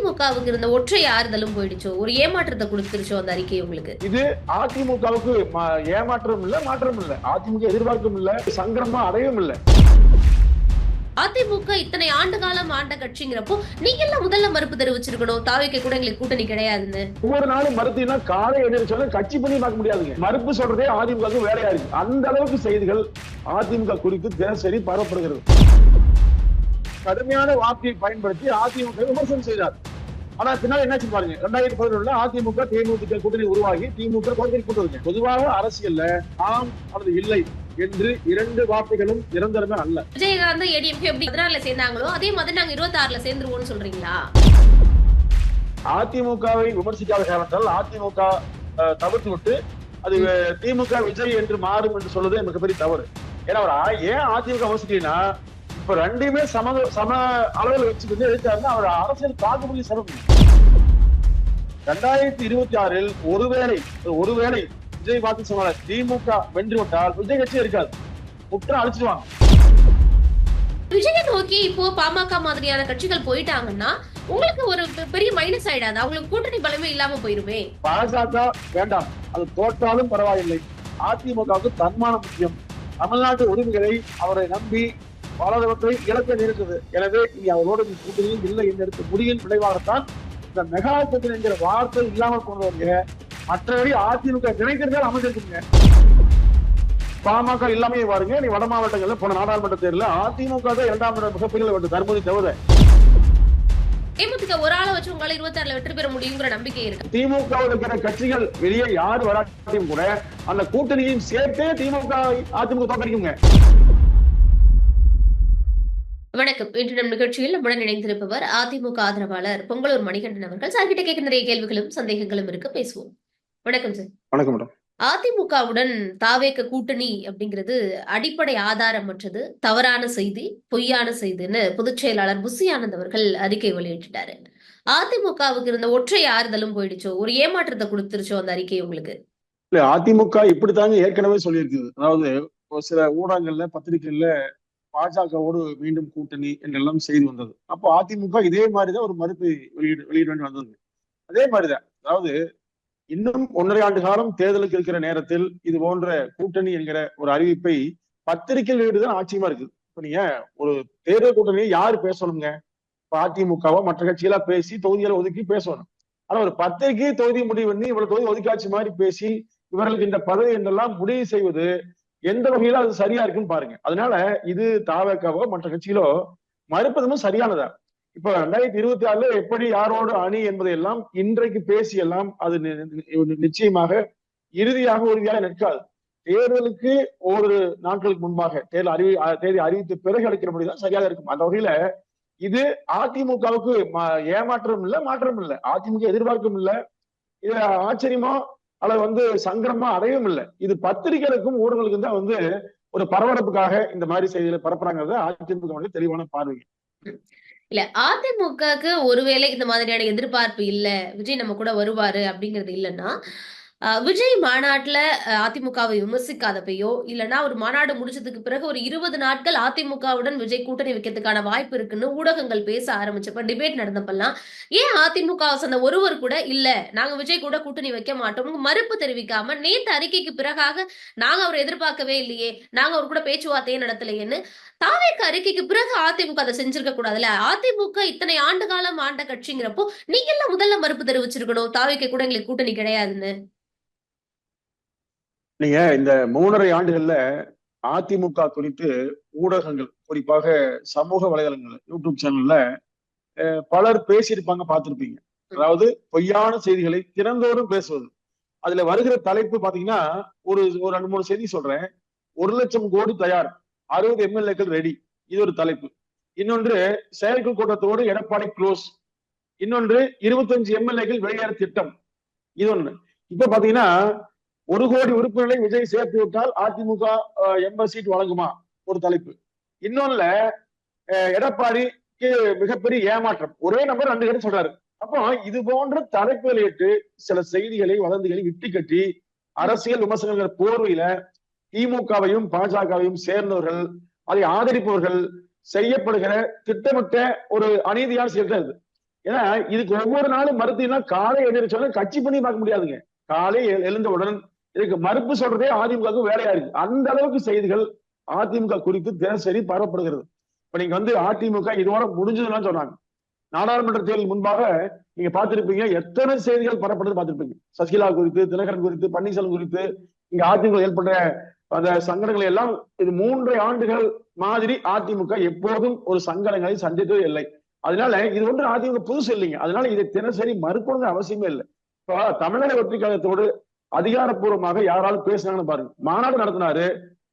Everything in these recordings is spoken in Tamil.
அதிமுகவுக்கு இருந்த ஒற்றை ஆறுதலும் போயிடுச்சோ? ஒரு ஏமாற்றத்தை கொடுத்துருச்சோ அந்த அறிக்கை உங்களுக்கு? இது அதிமுகவுக்கு ஏமாற்றம் இல்ல மாற்றம் இல்ல. அதிமுக எதிர்பார்க்கும் இல்ல சங்கடமா அடையவும் இல்ல. அதிமுக இத்தனை ஆண்டு காலம் ஆண்ட கட்சிங்கிறப்போ நீங்க எல்லாம் முதல்ல மறுப்பு தெரிவிச்சிருக்கணும். தாவைக்கு கூட எங்களுக்கு கூட்டணி கிடையாதுன்னு. ஒவ்வொரு நாளும் மறுத்தீங்கன்னா காலை எதிர்ச்சால கட்சி பண்ணி பார்க்க முடியாதுங்க. மறுப்பு சொல்றதே அதிமுக வேலையா இருக்கு. அந்த அளவுக்கு செய்திகள் அதிமுக குறித்து தினசரி பரவப்படுகிறது கடுமையான வார்த்தையை பயன்படுத்தி அதிமுக விமர்சனம் செய்தார். ஆனா பின்னாடி என்ன பாருங்க. ரெண்டாயிரத்தி பதினொன்றுல அதிமுக தேமுதிக கூட்டணி உருவாகி திமுக கோரிக்கை கொண்டு பொதுவாக அரசியல்ல ஆம் அல்லது இல்லை என்று இரண்டு வார்த்தைகளும் நிரந்தரமே அல்ல. விஜயகாந்த் ஏடிஎம்கே எப்படி பதினாறுல சேர்ந்தாங்களோ அதே மாதிரி நாங்க இருபத்தி ஆறுல சேர்ந்துருவோம்னு சொல்றீங்களா? அதிமுகவை விமர்சிக்காத காரணத்தால் அதிமுக தவிர்த்து விட்டு அது திமுக விஜய் என்று மாறும் என்று சொல்வது மிகப்பெரிய தவறு. ஏன்னா ஏன் அதிமுக விமர்சிக்கலைன்னா இப்ப ரெண்டையுமே சம சம அளவில் வச்சுக்கிட்டு எடுத்தாருன்னா அவர் அரசியல் தாக்குமொழி சிறப்பு ரெண்டாயிரத்தி இருபத்தி ஆறில் ஒருவேளை ஒருவேளை விஜய் பார்த்து சொன்னால திமுக வென்று விட்டால் விஜய் கட்சி இருக்காது. முற்றம் அழிச்சிடுவாங்க. விஜயை நோக்கி இப்போ பாமக மாதிரியான கட்சிகள் போயிட்டாங்கன்னா உங்களுக்கு ஒரு பெரிய மைனஸ் ஆயிடாது. அவங்களுக்கு கூட்டணி பலமே இல்லாம போயிருமே. பாஜக வேண்டாம். அது தோற்றாலும் பரவாயில்லை. அதிமுகவுக்கு தன்மானம் முக்கியம். தமிழ்நாட்டு உரிமைகளை அவரை நம்பி பலவற்றை இழக்க நேர்ந்தது எனவே இனி அவரோடு நீ கூட்டணியும் இல்லை என்று முடியின் விளைவாகத்தான் இந்த மெகா கூட்டணி என்கிற வார்த்தை இல்லாமல் கொண்டவங்க மற்றபடி அதிமுக நினைக்கிறதால் அமைஞ்சிருக்குங்க. பாமக இல்லாமே பாருங்க. நீ வட மாவட்டங்கள்ல போன நாடாளுமன்ற தேர்தலில் அதிமுக தான் இரண்டாம் இடம் மிகப்பெரிய வெற்றி தர்மதி தவிர தேமுதிக ஒரு ஆளை வச்சு உங்களால இருபத்தி ஆறுல வெற்றி பெற முடியுங்கிற நம்பிக்கை இருக்கு. திமுக இருக்கிற கட்சிகள் வெளியே யார் வராட்டியும் கூட அந்த கூட்டணியும் சேர்த்தே திமுக அதிமுக தோற்கடிக்குங்க. வணக்கம். இன்று நம் நிகழ்ச்சியில் நம்முடன் இணைந்திருப்பவர் அதிமுக ஆதரவாளர் பொங்கலூர் மணிகண்டன் அவர்கள். சார் கிட்ட கேட்க நிறைய கேள்விகளும் சந்தேகங்களும் இருக்கு. பேசுவோம். வணக்கம் சார். வணக்கம் மேடம். அதிமுகவுடன் தாவேக்க கூட்டணி அப்படிங்கிறது அடிப்படை ஆதாரமற்றது தவறான செய்தி பொய்யான செய்தின்னு பொதுச் செயலாளர் புசி ஆனந்த் அவர்கள் அறிக்கை வெளியிட்டுட்டாரு. அதிமுகவுக்கு இருந்த ஒற்றை ஆறுதலும் போயிடுச்சோ? ஒரு ஏமாற்றத்தை கொடுத்துருச்சோ அந்த அறிக்கை உங்களுக்கு? இல்ல அதிமுக இப்படித்தாங்க ஏற்கனவே சொல்லியிருக்குது. அதாவது சில ஊடகங்கள்ல பத்திரிகைகள்ல பாஜகவோடு மீண்டும் கூட்டணி என்றெல்லாம் செய்து வந்தது. அப்போ அதிமுக இதே மாதிரிதான் ஒரு மறுப்பு வெளியிட வெளியிட வேண்டி வந்தது. அதே மாதிரிதான். அதாவது இன்னும் ஒன்றரை ஆண்டு காலம் தேர்தலுக்கு இருக்கிற நேரத்தில் இது போன்ற கூட்டணி என்கிற ஒரு அறிவிப்பை பத்திரிகை வெளியிடுதான் ஆச்சரியமா இருக்குது. இப்ப நீங்க ஒரு தேர்தல் கூட்டணியை யாரு பேசணுங்க? இப்ப அதிமுகவோ மற்ற கட்சிகளா பேசி தொகுதிகளை ஒதுக்கி பேசணும். ஆனா ஒரு பத்திரிகை தொகுதி முடிவு பண்ணி இவ்வளவு தொகுதி ஒதுக்காட்சி மாதிரி பேசி இவர்களுக்கு இந்த பதவி என்றெல்லாம் முடிவு செய்வது எந்த வகையில அது சரியா இருக்குன்னு பாருங்க. அதனால இது தாவக்காவோ மற்ற கட்சிகளோ மறுப்பதும் சரியானதா? இப்ப ரெண்டாயிரத்தி இருபத்தி ஆறுல எப்படி யாரோட அணி என்பதை எல்லாம் இன்றைக்கு பேசி எல்லாம் அது நிச்சயமாக இறுதியாக உறுதியாக நிற்காது. தேர்தலுக்கு ஒரு நாட்களுக்கு முன்பாக தேர்தல் அறிவி தேதி அறிவித்த பிறகு அளிக்கிறபடிதான் சரியாக இருக்கும். அந்த வகையில இது அதிமுகவுக்கு ஏமாற்றம் இல்ல மாற்றம் இல்ல. அதிமுக எதிர்பார்க்கும் இல்ல. இதுல ஆச்சரியமா அல்லது வந்து சங்கடமா அடையவும் இல்லை. இது பத்திரிகைகளுக்கும் ஊடகங்களுக்கும் தான் வந்து ஒரு பரபரப்புக்காக இந்த மாதிரி செய்திகளை பரப்புறாங்கிறது அதிமுக தெளிவான பார்வை. இல்ல அதிமுகக்கு ஒருவேளை இந்த மாதிரியான எதிர்பார்ப்பு இல்ல. விஜய் நம்ம கூட வருவாரு அப்படிங்கிறது இல்லைன்னா விஜய் மாநாட்டுல அதிமுகவை விமர்சிக்காதப்பையோ இல்லைன்னா ஒரு மாநாடு முடிச்சதுக்கு பிறகு ஒரு இருபது நாட்கள் அதிமுகவுடன் விஜய் கூட்டணி வைக்கிறதுக்கான வாய்ப்பு இருக்குன்னு ஊடகங்கள் பேச ஆரம்பிச்சப்ப டிபேட் நடந்தப்பெல்லாம் ஏன் அதிமுக சொன்ன ஒருவர் கூட இல்ல நாங்க விஜய் கூட கூட்டணி வைக்க மாட்டோம் மறுப்பு தெரிவிக்காம நேத்து அறிக்கைக்கு பிறகாக நாங்க அவரை எதிர்பார்க்கவே இல்லையே நாங்க அவர் கூட பேச்சுவார்த்தையே நடத்தலையேன்னு தாவேக்கு அறிக்கைக்கு பிறகு அதிமுக அதை செஞ்சிருக்க கூடாதுல்ல? அதிமுக இத்தனை ஆண்டு காலம் ஆண்ட கட்சிங்கிறப்போ நீங்க எல்லாம் முதல்ல மறுப்பு தெரிவிச்சிருக்கணும் தாவேக்கு கூட எங்களுக்கு கூட்டணி கிடையாதுன்னு. நீங்க இந்த மூணரை ஆண்டுகள்ல அதிமுக குறித்து ஊடகங்கள் குறிப்பாக சமூக வலைதளங்கள் யூடியூப் சேனல்ல அஹ், பலர் பேசியிருப்பாங்க பார்த்திருப்பீங்க. அதாவது பொய்யான செய்திகளை திறந்தோறும் பேசுவது. அதுல வருகிற தலைப்பு பாத்தீங்கன்னா ஒரு ஒரு ரெண்டு மூணு செய்தி சொல்றேன். ஒரு லட்சம் கோடி தயார். அறுபது எம்எல்ஏக்கள் ரெடி இது ஒரு தலைப்பு. இன்னொன்று செயற்குழு கூட்டத்தோடு எடப்பாடி க்ளோஸ் இன்னொன்று இருபத்தஞ்சு எம்எல்ஏக்கள் வெளியேற திட்டம். இது ஒண்ணு. இப்ப பாத்தீங்கன்னா ஒரு கோடி உறுப்பினர்களை விஜய் சேர்த்து விட்டால் அதிமுக எண்பது சீட் வழங்குமா? ஒரு தலைப்பு. இன்னொன்னுல எடப்பாடிக்கு மிகப்பெரிய ஏமாற்றம். ஒரே நம்பர் ரெண்டு பேரும் சொல்றாரு. அப்போ இது போன்ற தலைப்பு சில செய்திகளை வதந்திகளை விட்டு கட்டி அரசியல் விமர்சனங்கள் போர்வையில திமுகவையும் பாஜகவையும் சேர்ந்தவர்கள் அதை ஆதரிப்பவர்கள் செய்யப்படுகிற திட்டமிட்ட ஒரு அநீதியான செயல் தான் இது. ஏன்னா இதுக்கு ஒவ்வொரு நாளும் மறுத்தீங்கன்னா காலை எழுந்திரிச்சாலும் கட்சி பண்ணி பார்க்க முடியாதுங்க. காலை எழுந்தவுடன் இதுக்கு மறுப்பு சொல்றதே அதிமுகவுக்கு வேலையா இருக்கு. அந்த அளவுக்கு செய்திகள் அதிமுக குறித்து தினசரி பரவப்படுகிறது இப்ப நீங்க வந்து அதிமுக இதோட முடிஞ்சதுன்னு சொன்னாங்க. நாடாளுமன்ற தேர்தல் முன்பாக நீங்க பார்த்திருப்பீங்க எத்தனை செய்திகள் பரப்படுறது பார்த்திருப்பீங்க. சசிகலா குறித்து தினகரன் குறித்து பன்னீர்செல்வம் குறித்து இங்க அதிமுக ஏற்படுற அந்த சங்கடங்களை எல்லாம் இது மூன்று ஆண்டுகள் மாதிரி அதிமுக எப்போதும் ஒரு சங்கடங்களை சந்தித்தது இல்லை. அதனால இது ஒன்று அதிமுக புதுசு இல்லைங்க. அதனால இதை தினசரி மறுக்கணுங்கிற அவசியமே இல்லை. இப்போ தமிழக வெற்றி கழகத்தோடு அதிகாரப்பூர்வமாக யாராலும் பேசுனாங்கன்னு பாருங்க. மாநாடு நடத்தினாரு.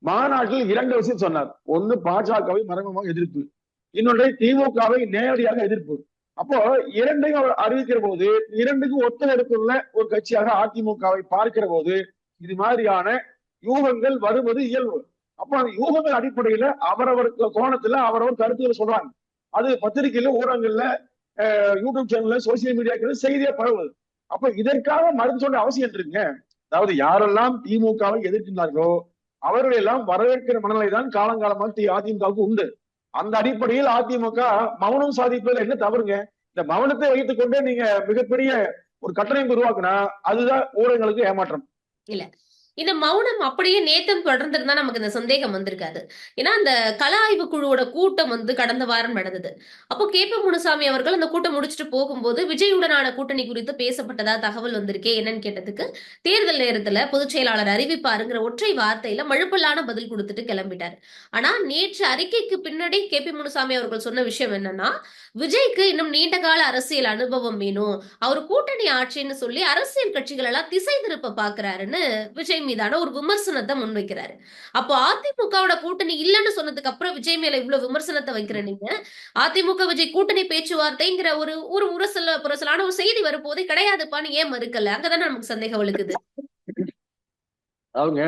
மாநாட்டில் இரண்டு விஷயம் சொன்னார். ஒன்னு பாஜகவை மறைமுகமாக எதிர்ப்பு. இன்னொன்றை திமுகவை நேரடியாக எதிர்ப்பு. அப்போ இரண்டையும் அவர் அறிவிக்கிற போது இரண்டுக்கும் ஒத்துழைப்புள்ள ஒரு கட்சியாக அதிமுகவை பார்க்கிற போது இது மாதிரியான யூகங்கள் வருவது இயல்பு. அப்போ அந்த யூகங்கள் அடிப்படையில அவரவர் கோணத்துல அவரவர் கருத்துக்களை சொல்றாங்க. அது பத்திரிகையில ஊடகங்கள்ல யூடியூப் சேனல்ல சோசியல் மீடியாக்கள் செய்தியா பரவுது. அப்ப இதற்காக மருந்து சொல்ற அவசியம் இருக்குங்க. அதாவது யாரெல்லாம் திமுகவை எதிர்க்கின்றார்களோ அவர்களை எல்லாம் வரவேற்கிற மனநிலை தான் காலங்காலமாக அதிமுகவுக்கு உண்டு. அந்த அடிப்படையில் அதிமுக மௌனம் சாதிப்பதில் என்ன தவறுங்க? இந்த மௌனத்தை வைத்துக் கொண்டே நீங்க மிகப்பெரிய ஒரு கட்டணம் உருவாக்குனா அதுதான் ஊடகங்களுக்கு ஏமாற்றம். இல்ல. இந்த மௌனம் அப்படியே நேத்தம் தொடர்ந்திருந்தா நமக்கு இந்த சந்தேகம் வந்திருக்காது. ஏன்னா அந்த கல ஆய்வு குழுவோட கூட்டம் வந்து கடந்த வாரம் நடந்தது. அப்போ கே பி முனுசாமி அவர்கள் அந்த கூட்டம் முடிச்சுட்டு போகும்போது விஜயுடனான கூட்டணி குறித்து பேசப்பட்டதா தகவல் வந்திருக்கே என்னன்னு கேட்டதுக்கு தேர்தல் நேரத்துல பொதுச் செயலாளர் அறிவிப்பாருங்கிற ஒற்றை வார்த்தையில மழுப்பலான பதில் கொடுத்துட்டு கிளம்பிட்டார். ஆனா நேற்று அறிக்கைக்கு பின்னாடி கே பி முனுசாமி அவர்கள் சொன்ன விஷயம் என்னன்னா விஜய்க்கு இன்னும் நீண்ட கால அரசியல் அனுபவம் வேணும். அவர் கூட்டணி ஆட்சின்னு சொல்லி அரசியல் கட்சிகள் எல்லாம் திசை திருப்ப பாக்குறாருன்னு விஜய் மீதான ஒரு விமர்சனத்தை முன்வைக்கிறாரு. அப்போ அதிமுகவோட கூட்டணி இல்லைன்னு சொன்னதுக்கு அப்புறம் விஜய் மேல இவ்வளவு விமர்சனத்தை வைக்கிற நீங்க? அதிமுக விஜய் கூட்டணி பேச்சுவார்த்தைங்கிற ஒரு ஒரு உரசல புரசலான ஒரு செய்தி வரும்போதே கிடையாதுப்பான்னு ஏன் மறுக்கல? அங்கதானே நமக்கு சந்தேகம் வலுக்குது அவங்க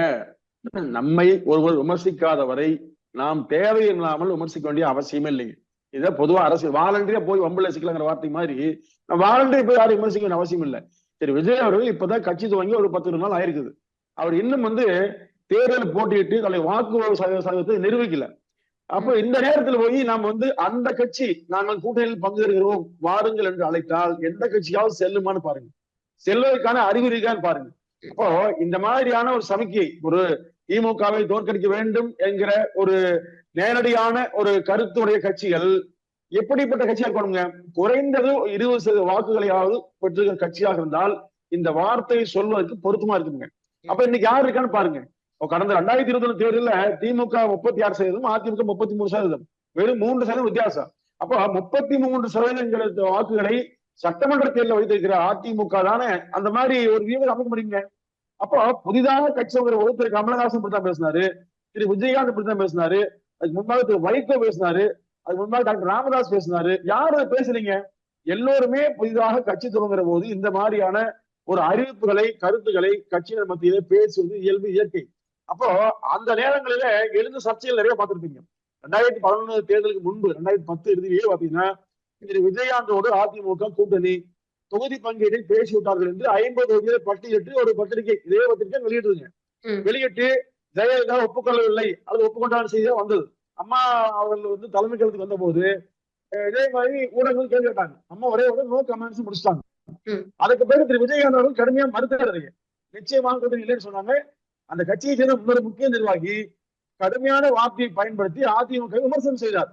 நம்மை ஒருவர் விமர்சிக்காத வரை நாம் தேவையில்லாமல் விமர்சிக்க வேண்டிய அவசியமே இல்லைங்க. இதை பொதுவா அரசு வாலண்டரியா போய் வம்புல சிக்கலங்கிற வார்த்தை மாதிரி வாலண்டியா போய் யாரும் விமர்சிக்க வேண்டிய அவசியம் இல்லை சரி விஜய் அவர்கள் இப்பதான் கட்சி துவங்கி ஒரு பத்து நாள் ஆயிருக்குது. அவர் இன்னும் வந்து தேர்தல் போட்டியிட்டு தன்னுடைய வாக்கு சதவீதத்தை நிரூபிக்கல. அப்போ இந்த நேரத்தில் போய் நாம் வந்து அந்த கட்சி நாங்கள் கூட்டணியில் பங்கேற்கிறோம் வாருங்கள் என்று அழைத்தால் எந்த கட்சியாவது செல்லுமான்னு பாருங்க. செல்வதற்கான அறிகுறிகான்னு பாருங்க. இப்போ இந்த மாதிரியான ஒரு சமிக்கை ஒரு திமுகவை தோற்கடிக்க வேண்டும் என்கிற ஒரு நேரடியான ஒரு கருத்துடைய கட்சிகள் எப்படிப்பட்ட கட்சியாக இருக்கணுங்க? குறைந்தது இருபது சதவீத வாக்குகளையாவது பெற்றிருக்கிற கட்சியாக இருந்தால் இந்த வார்த்தையை சொல்வதற்கு பொருத்தமா இருக்குங்க. அப்ப இன்னைக்கு யார் இருக்கான்னு பாருங்க. கடந்த ரெண்டாயிரத்தி இருபத்தி ஒண்ணு தேர்தல திமுக முப்பத்தி ஆறு சதவீதம் அதிமுக முப்பத்தி மூணு சதவீதம். வெறும் மூன்று சதவீதம் வித்தியாசம். அப்போ முப்பத்தி மூன்று சதவீதங்கிற வாக்குகளை சட்டமன்ற தேர்தலில் வைத்திருக்கிற அதிமுக தானே? அந்த மாதிரி ஒரு வியூகம் அமைக்க முடியுங்க. அப்போ புதிதாக கட்சி ஒரு திரு கமலஹாசன் இப்படித்தான் பேசினாரு. திரு. விஜயகாந்த் இப்படித்தான் பேசினாரு. அதுக்கு முன்பாக திரு. வைகோ பேசினாரு. அதுக்கு முன்பாக டாக்டர் ராமதாஸ் பேசினாரு. யாரும் பேசுறீங்க எல்லோருமே புதிதாக கட்சி துவங்குற போது இந்த மாதிரியான ஒரு அறிவிப்புகளை கருத்துக்களை கட்சியினர் மத்தியிலே பேசுவது இயல்பு இயற்கை. அப்போ அந்த நேரங்களில எழுந்த சர்ச்சைகள் நிறைய பார்த்திருப்பீங்க. ரெண்டாயிரத்தி பதினொன்று தேர்தலுக்கு முன்பு ரெண்டாயிரத்தி பத்து இறுதியிலே பாத்தீங்கன்னா திரு விஜயகாந்தோடு அதிமுக கூட்டணி தொகுதி பங்கீட்டில் பேசி விட்டார்கள் என்று ஐம்பது தொகுதிகளை பட்டியலிட்டு ஒரு பத்திரிகை இதே பத்திரிகை வெளியிட்டுருங்க ம். வெளியிட்டு ஜெயலலிதா ஒப்புக்கொள்ளவில்லை. அல்லது ஒப்புக்கொண்டான செய்தியா வந்தது. அம்மா அவர்கள் வந்து தலைமை கருத்துக்கு வந்த போது இதே மாதிரி ஊடகங்கள் கேள்வி கேட்டாங்க. அம்மா ஒரே ஒரு நோ கமெண்ட்ஸ் முடிச்சிட்டாங்க. அதுக்கு பிறகு திரு விஜயகாந்த் அவர்கள் கடுமையா மறுத்தாரு நிச்சயமாக கூட்டணி இல்லைன்னு சொன்னாங்க. அந்த கட்சியை சேர்ந்த இன்னொரு முக்கிய நிர்வாகி கடுமையான வார்த்தையை பயன்படுத்தி அதிமுக விமர்சனம் செய்தார்.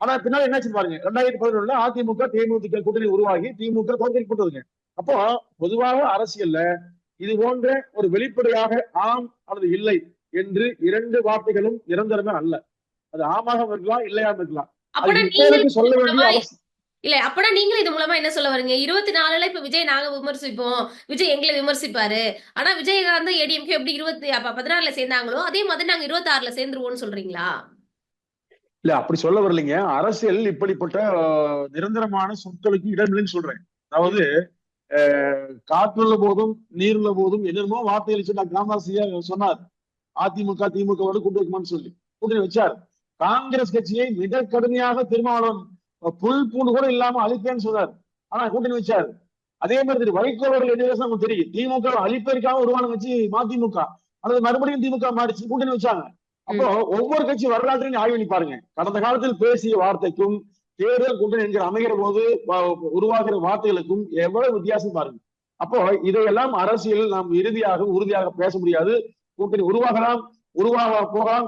ஆனா பின்னாடி என்னாச்சு பாருங்க. ரெண்டாயிரத்தி பதினொன்றுல அதிமுக தேமுதிக கூட்டணி உருவாகி திமுக தோற்கடிக்கப்பட்டதுங்க அப்போ பொதுவாக அரசியல்ல இது போன்ற ஒரு வெளிப்படையாக ஆம் அல்லது இல்லை என்று இரண்டு வார்த்தைகளும் நிரந்தரமே அல்ல. அது ஆமாக இருக்கலாம் இல்லையாம இருக்கலாம். சொல்ல வேண்டிய அவசியம். இல்ல அப்பனா நீங்களும் இது மூலமா என்ன சொல்ல வரீங்க இருபத்தி நாலுல இப்ப விஜய் நாங்க விமர்சிப்போம். விஜய் எங்களை விமர்சிப்பாரு. ஆனா விஜயகாந்த் ஏடிஎம்கே எப்படி இருபத்தி அப்ப பதினாறுல சேர்ந்தாங்களோ அதே மாதிரி நாங்க இருபத்தி ஆறுல சேர்ந்துருவோம்னு சொல்றீங்களா? இல்ல அப்படி சொல்ல வரலைங்க. அரசியல் இப்படிப்பட்ட நிரந்தரமான சொற்களுக்கு இடமில்லைன்னு சொல்றேன். அதாவது அஹ், காற்றுள்ள போதும் நீர்ல போதும் என்னென்னமோ வார்த்தைகள் சொன்னா காமராசியா சொன்னார். அதிமுக திமுகவோட கூட்டு வைக்குமான்னு சொல்லி. கூட்டணி வச்சார். காங்கிரஸ் கட்சியை மிக கடுமையாக திருமாவளவன் புல் பூண்டு கூட இல்லாம அழிப்பேன்னு சொன்னார் ஆனா கூட்டணி வச்சார். அதே மாதிரி திரு வைகோ அவர்கள் என்ன பேசுனா நமக்கு தெரியும். திமுக அழிப்பதற்காக உருவான கட்சி மதிமுக அல்லது மறுபடியும் திமுக மாறிச்சு கூட்டணி வச்சாங்க. அப்போ ஒவ்வொரு கட்சி வரலாற்றையும் ஆய்வு பாருங்க. கடந்த காலத்தில் பேசிய வார்த்தைக்கும் தேர்தல் கூட்டணி என்கிற அமைகிற போது உருவாகிற வார்த்தைகளுக்கும் எவ்வளவு வித்தியாசம் பாருங்க. அப்போ இதையெல்லாம் அரசியல் நாம் இறுதியாக உறுதியாக பேச முடியாது. கூட்டணி உருவாகலாம் உருவாக போகலாம்.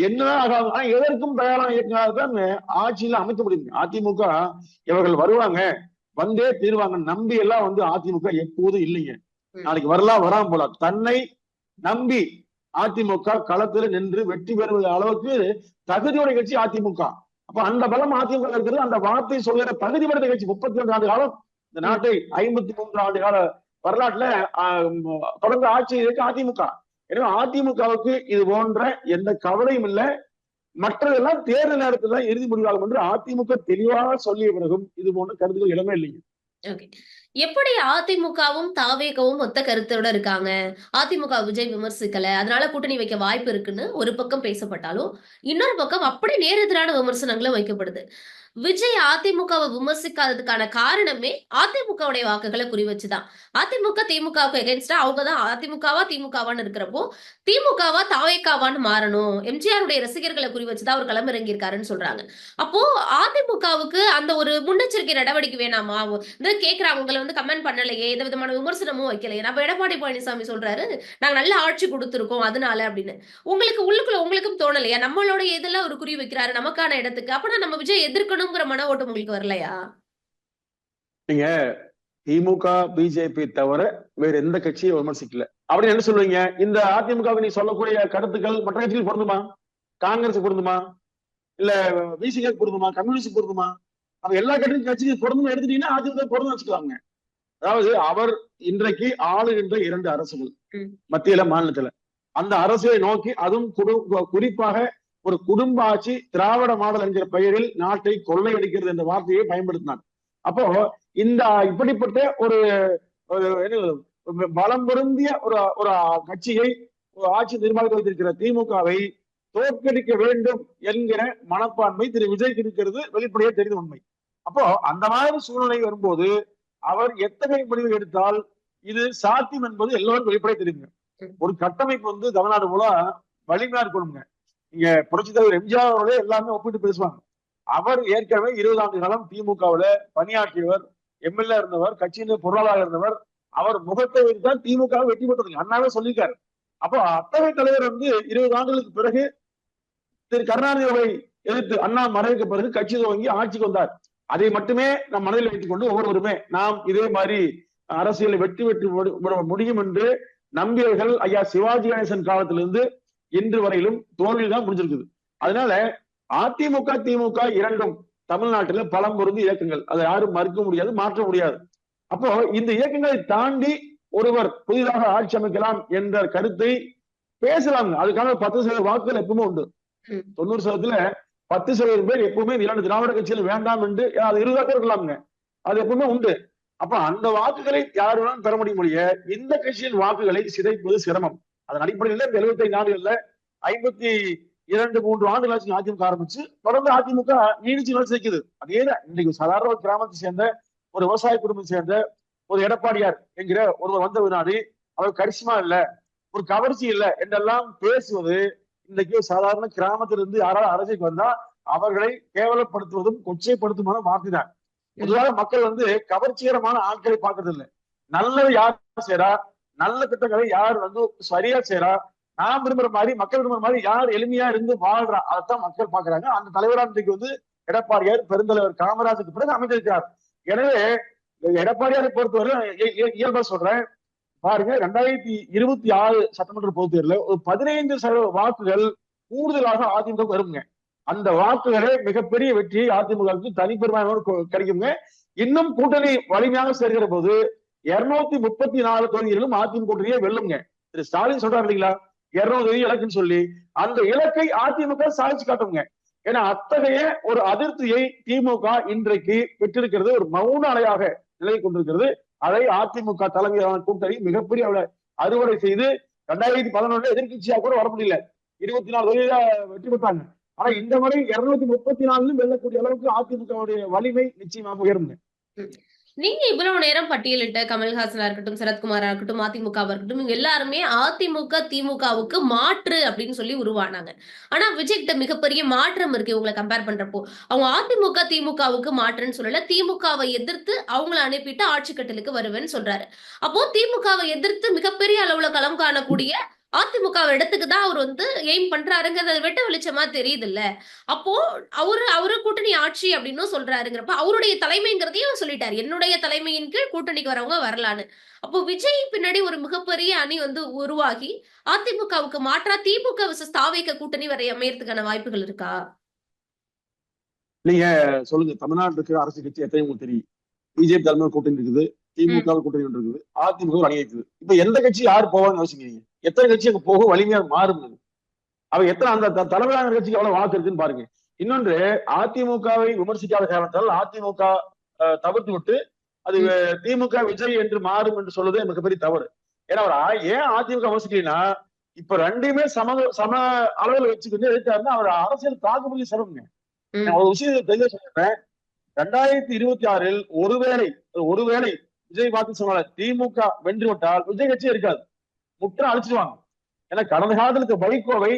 என்னதான் ஆகாது ஆனா எதற்கும் தயாராக இயக்கினால்தான் ஆட்சியில அமைக்க முடியும் அதிமுக இவர்கள் வருவாங்க வந்தே தீர்வாங்க நம்பி எல்லாம் வந்து அதிமுக எப்போதும் இல்லைங்க. நாளைக்கு வரலாம் வராம போலாம் தன்னை நம்பி அதிமுக களத்துல நின்று வெற்றி பெறுவது அளவுக்கு தகுதியுடைய கட்சி அதிமுக. அப்ப அந்த பலம் அதிமுக இருக்கிறது அந்த வார்த்தை சொல்கிற தகுதி படைத்த கட்சி முப்பத்தி ரெண்டு ஆண்டு காலம் இந்த நாட்டை ஐம்பத்தி மூன்று ஆண்டு கால வரலாற்றுல தொடர்ந்து ஆட்சி இருக்கு அதிமுக. எனவே அதிமுகவுக்கு இது போன்ற எந்த கவலையும் இல்லை. மற்றதெல்லாம் தேர்தல் நேரத்தில் தான் இறுதி முடிவாகும் என்று அதிமுக தெளிவாக சொல்லிய பிறகும் இது போன்ற கருத்துக்கள் இடமே இல்லைங்க ஓகே. எப்படி அதிமுகவும் தாவேகவும் ஒத்த கருத்தோட இருக்காங்க? அதிமுக விஜய் விமர்சிக்கல அதனால கூட்டணி வைக்க வாய்ப்பு இருக்குன்னு ஒரு பக்கம் பேசப்பட்டாலும் இன்னொரு பக்கம் அப்படி நேரெதிரான விமர்சனங்களும் வைக்கப்படுது. விஜய் அதிமுகவை விமர்சிக்காததுக்கான காரணமே அதிமுகவுடைய வாக்குகளை குறி வச்சுதான் அதிமுக திமுகவுக்கு எகென்ஸ்டா அவங்க தான் அதிமுகவா திமுகவான்னு இருக்கிறப்போ திமுகவா தாவேக்காவான்னு மாறணும். எம்ஜிஆருடைய ரசிகர்களை குறி வச்சுதான் அவர் களமிறங்கி இருக்காருன்னு சொல்றாங்க. அப்போ அதிமுகவுக்கு அந்த ஒரு முன்னெச்சரிக்கை நடவடிக்கை வேணாமா? இந்த கேக்குறாங்க உங்களை வந்து கமெண்ட் பண்ணலையே எந்த விதமான விமர்சனமும் வைக்கலையே. நம்ம எடப்பாடி பழனிசாமி சொல்றாரு நாங்க நல்ல ஆட்சி கொடுத்துருக்கோம் அதனால அப்படின்னு. உங்களுக்கு உள்ளுக்குள்ள உங்களுக்கும் தோணலையா? நம்மளோட இதெல்லாம் ஒரு குறி வைக்கிறாரு நமக்கான இடத்துக்கு. அப்பனா நம்ம விஜய் எதிர்க்கணும்? எதிர்க்கணுங்கிற மன ஓட்டம் உங்களுக்கு வரலையா? நீங்க திமுக பிஜேபி தவிர வேற எந்த கட்சியை விமர்சிக்கல. அப்படின்னு என்ன சொல்லுவீங்க? இந்த அதிமுக நீ சொல்லக்கூடிய கருத்துக்கள் மற்ற கட்சிகள் பொருந்துமா? காங்கிரஸ் பொருந்துமா? இல்ல பிசிக பொருந்துமா? கம்யூனிஸ்ட் பொருந்துமா? அப்ப எல்லா கட்சி கட்சிக்கும் பொருந்தும் எடுத்துட்டீங்கன்னா அதிமுக பொருந்தும் வச்சுக்கலாங்க. அதாவது அவர் இன்றைக்கு ஆளுகின்ற இரண்டு அரசுகள். மத்தியில மாநிலத்துல. அந்த அரசியலை நோக்கி அதுவும் குறிப்பாக ஒரு குடும்ப ஆட்சி திராவிட மாடல் என்கிற பெயரில் நாட்டை கொள்ளையடிக்கிறது என்ற வார்த்தையை பயன்படுத்தினார் அப்போ இந்த இப்படிப்பட்ட ஒரு ஒரு பலம் பொருந்திய ஒரு ஒரு கட்சியை ஒரு ஆட்சி நிர்வாகத்தில் வைத்திருக்கிற திமுகவை தோற்கடிக்க வேண்டும் என்கிற மனப்பான்மை திரு விஜய்க்கு இருக்கிறது வெளிப்படையே தெரிந்த உண்மை. அப்போ அந்த மாதிரி சூழ்நிலை வரும்போது அவர் எத்தகைய முடிவு எடுத்தால் இது சாத்தியம் என்பது எல்லோரும் வெளிப்படையே தெரியுங்க ஒரு கட்டமைப்பு வந்து தமிழ்நாடு போல வலிமையா இருக்கணுங்க. இங்க புரட்சி தலைவர் எம்ஜிஆர் அவர்களே எல்லாமே ஒப்பிட்டு பேசுவாங்க. அவர் ஏற்கனவே இருபது ஆண்டு காலம் திமுகவுல பணியாற்றியவர் எம்எல்ஏ இருந்தவர் கட்சியின் பொருளாளர் இருந்தவர் அவர் முகத்தை வைத்துதான் திமுக வெற்றி பெற்றதுங்க அண்ணாவே சொல்லியிருக்காரு. அப்போ அத்தகைய தலைவர் வந்து இருபது ஆண்டுகளுக்கு பிறகு திரு கருணாநிதியை எதிர்த்து அண்ணா மறைவுக்கு பிறகு கட்சி துவங்கி ஆட்சிக்கு வந்தார். அதை மட்டுமே நம் மனதில் வைத்துக் கொண்டு ஒவ்வொருவருமே நாம் இதே மாதிரி அரசியலை வெற்றி வெற்றி முடியும் என்று நம்பியவர்கள் ஐயா சிவாஜி கணேசன் காலத்திலிருந்து இன்று வரையிலும் தோல்வியில் தான் முடிஞ்சிருக்குது அதனால அதிமுக திமுக இரண்டும் தமிழ்நாட்டில பலம் பொருந்தி இயக்கங்கள். அதை யாரும் மறுக்க முடியாது மாற்ற முடியாது. அப்போ இந்த இயக்கங்களை தாண்டி ஒருவர் புதிதாக ஆட்சி அமைக்கலாம் என்ற கருத்தை பேசலாம் அதுக்கான பத்து சதவீத வாக்குகள் எப்பவுமே உண்டு. தொண்ணூறு சதவீதத்துல பத்து சதவீதம் பேர் எப்பவுமே இரண்டு திராவிட கட்சிகள் வேண்டாம் என்று அது இருபதாக இருக்கலாம்ங்க. அது எப்பவுமே உண்டு. அப்ப அந்த வாக்குகளை யார் வேணாலும் பெற முடியும் முடிய இந்த கட்சியின் வாக்குகளை சிதைப்பது சிரமம். அதன் அடிப்படையில் இந்த எழுபத்தி ஐந்து ஆண்டுகள்ல ஐம்பத்தி இரண்டு மூன்று ஆண்டுகள் ஆட்சி அதிமுக ஆரம்பிச்சு தொடர்ந்து அதிமுக நீடிச்சு வளர்ச்சி நிற்குது அதே இன்னைக்கு சாதாரண ஒரு கிராமத்தை சேர்ந்த ஒரு விவசாய குடும்பத்தை சேர்ந்த ஒரு எடப்பாடியார் என்கிற ஒருவர் வந்த வினாடி அவர் கரிசமா இல்ல ஒரு கவர்ச்சி இல்ல என்றெல்லாம் பேசுவது இன்றைக்கு சாதாரண கிராமத்திலிருந்து யாராவது அரசுக்கு வந்தா அவர்களை கேவலப்படுத்துவதும் கொச்சைப்படுத்துமான வார்த்தை தான். பொதுவாக மக்கள் வந்து கவர்ச்சிகரமான ஆட்களை பார்க்கறது இல்லை நல்லது யார் செய்யறா நல்ல திட்டங்களை யார் வந்து சரியா செய்யறா நான் விரும்புற மாதிரி மக்கள் விரும்புற மாதிரி யார் எளிமையா இருந்து வாழ்றா? அதைத்தான் மக்கள் பாக்குறாங்க அந்த தலைவரா இன்றைக்கு வந்து எடப்பாடியார் பெருந்தலைவர் காமராஜருக்கு பிறகு அமைந்திருக்கிறார். எனவே எடப்பாடியாரை பொறுத்தவரை இயல்பா சொல்றேன். பாருங்க ரெண்டாயிரத்தி இருபத்தி ஆறு சட்டமன்ற பொதுத் தேர்தலில் ஒரு பதினைந்து சதவீத வாக்குகள் கூடுதலாக அதிமுக வருங்க அந்த வாக்குகளே மிகப்பெரிய வெற்றியை அதிமுகவுக்கு தனிப்பெருமையாக கிடைக்குங்க. இன்னும் கூட்டணி வலிமையாக சேர்கிற போது இருநூத்தி முப்பத்தி நாலு தொகுதிகளிலும் அதிமுக கூட்டணியே வெல்லுங்க. திரு ஸ்டாலின் சொல்றாரு இல்லைங்களா? இருநூறு தொகுதி இலக்குன்னு சொல்லி அந்த இலக்கை அதிமுக சாதிச்சு காட்டுங்க. ஏன்னா அத்தகைய ஒரு அதிருப்தியை திமுக இன்றைக்கு பெற்றிருக்கிறது ஒரு மௌன அலையாக நிலை கொண்டிருக்கிறது. அதை அதிமுக தலைமையிலான கூட்டணி மிகப்பெரிய அளவுல அறுவடை செய்து ரெண்டாயிரத்தி பதினொன்று எதிர்கட்சியாக கூட வர முடியல. இருபத்தி நாலு தொகுதியில வெற்றி பெற்றாங்க. ஆனா இந்த முறை இருநூத்தி முப்பத்தி நாலுலும் வெல்லக்கூடிய அளவுக்கு அதிமுகவுடைய வலிமை நிச்சயமாக உயருங்க. நீங்க இவ்வளவு நேரம் பட்டியலிட்ட கமல்ஹாசனா இருக்கட்டும் சரத்குமாரா இருக்கட்டும் அதிமுகவா இருக்கட்டும் இவங்க எல்லாருமே அதிமுக திமுகவுக்கு மாற்று அப்படின்னு சொல்லி உருவானாங்க. ஆனா விஜய்கிட்ட மிகப்பெரிய மாற்றம் இருக்கு இவங்களை கம்பேர் பண்றப்போ. அவங்க அதிமுக திமுகவுக்கு மாற்றுன்னு சொல்லல திமுகவை எதிர்த்து அவங்கள அனுப்பிட்டு ஆட்சி கட்டலுக்கு வருவேன்னு சொல்றாரு. அப்போ திமுகவை எதிர்த்து மிகப்பெரிய அளவுல களம் காணக்கூடிய அதிமுக இடத்துக்கு தான் அவர் வந்து எய்ம் பண்றாருங்கிறது வெட்ட வெளிச்சமா தெரியுது இல்ல அப்போ அவரு அவரு கூட்டணி ஆட்சி அப்படின்னு சொல்றாருங்கிறப்ப அவருடைய தலைமைங்கிறதையும் சொல்லிட்டாரு. என்னுடைய தலைமையின் கீழ் கூட்டணிக்கு வரவங்க வரலான்னு. அப்போ விஜய் பின்னாடி ஒரு மிகப்பெரிய அணி வந்து உருவாகி அதிமுகவுக்கு மாற்றா திமுக விசஸ் தாவேக்க கூட்டணி வரை அமையறதுக்கான வாய்ப்புகள் இருக்கா? நீங்க சொல்லுங்க. தமிழ்நாடு இருக்கிற அரசு கட்சி எத்தனை உங்களுக்கு தெரியும்? பிஜேபி தலைமை கூட்டணி இருக்குது. திமுக கூட்டணி இருக்குது அதிமுக ஒரு அணி இருக்குது. இப்ப எந்த கட்சி யார் போவான்னு யோசிக்கிறீங்க? எத்தனை கட்சி அங்க போக வலிமையா மாறும்? அவ எத்தனை அந்த தலைமையான கட்சிக்கு எவ்வளவு வாக்கு இருக்குன்னு பாருங்க. இன்னொன்று அதிமுகவை விமர்சிக்காத காரணத்தால் அதிமுக தவிர்த்து விட்டு அது திமுக விஜய் என்று மாறும் என்று சொல்லுவதே மிகப்பெரிய தவறு. ஏன்னா அவர் ஏன் அதிமுக விமர்சிக்கலைன்னா இப்ப ரெண்டையுமே சம சம அளவில் வச்சுக்கிட்டு எடுத்தாருன்னா அவர் அரசியல் தாக்குப்பிடி சிரமங்க. நான் ஒரு விஷயத்தை தெளிவா சொல்றேன். ரெண்டாயிரத்தி இருபத்தி ஆறில் ஒருவேளை ஒருவேளை விஜய் பார்த்து சொன்னால திமுக வென்று விட்டால் விஜய் கட்சி இருக்காது. முற்ற அழிச்சிடுவாங்க. ஏன்னா கடந்த காலத்துல இருக்க வைகோவை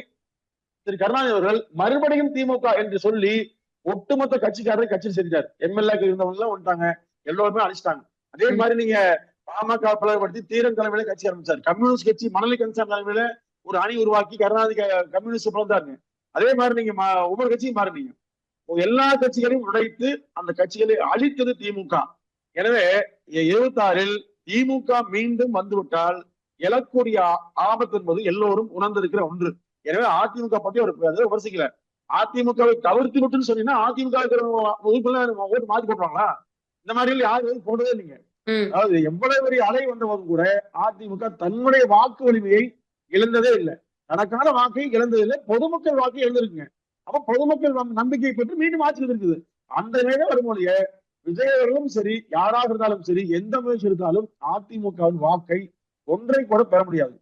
திரு கருணாநிதி அவர்கள் மறுபடியும் திமுக என்று சொல்லி ஒட்டுமொத்த கட்சிக்காரரை கட்சியில் சேர்த்தார் எம்எல்ஏக்கு இருந்தவங்க வந்துட்டாங்க. எல்லோருமே அழிச்சிட்டாங்க. அதே மாதிரி நீங்க பாமக பலப்படுத்தி தீரன் தலைமையில கட்சி ஆரம்பிச்சார். கம்யூனிஸ்ட் கட்சி மணலி கன்சார் தலைமையில ஒரு அணி உருவாக்கி கருணாநிதி கம்யூனிஸ்ட் பிறந்தாருங்க அதே மாதிரி நீங்க ஒவ்வொரு கட்சியும் மாறினீங்க. எல்லா கட்சிகளையும் உடைத்து அந்த கட்சிகளை அழித்தது திமுக. எனவே இருபத்தி ஆறில் திமுக மீண்டும் வந்துவிட்டால் எழக்கூடிய ஆபத்து என்பது எல்லோரும் உணர்ந்திருக்கிற ஒன்று. எனவே அதிமுக பத்தி ஒரு அதை விமர்சிக்கல. அதிமுகவை தவிர்த்து விட்டுன்னு சொன்னீங்கன்னா அதிமுக ஓட்டு மாத்தி போட்டுருவாங்களா? இந்த மாதிரி யாரும் போடுறதே இல்லைங்க. அதாவது எவ்வளவு பெரிய அலை வந்த போதும் கூட அதிமுக தன்னுடைய வாக்கு வலிமையை இழந்ததே இல்லை. தனக்கான வாக்கை இழந்தது இல்லை. பொதுமக்கள் வாக்கை இழந்திருக்குங்க. அப்ப பொதுமக்கள் நம்- நம்பிக்கை பெற்று மீண்டும் ஆட்சி இருக்குது அந்த நிலையில வரும்போது விஜய் சரி யாராக இருந்தாலும் சரி எந்த முயற்சி எடுத்தாலும் அதிமுகவின் வாக்கை ஒன்றை கூட பெற முடியாது.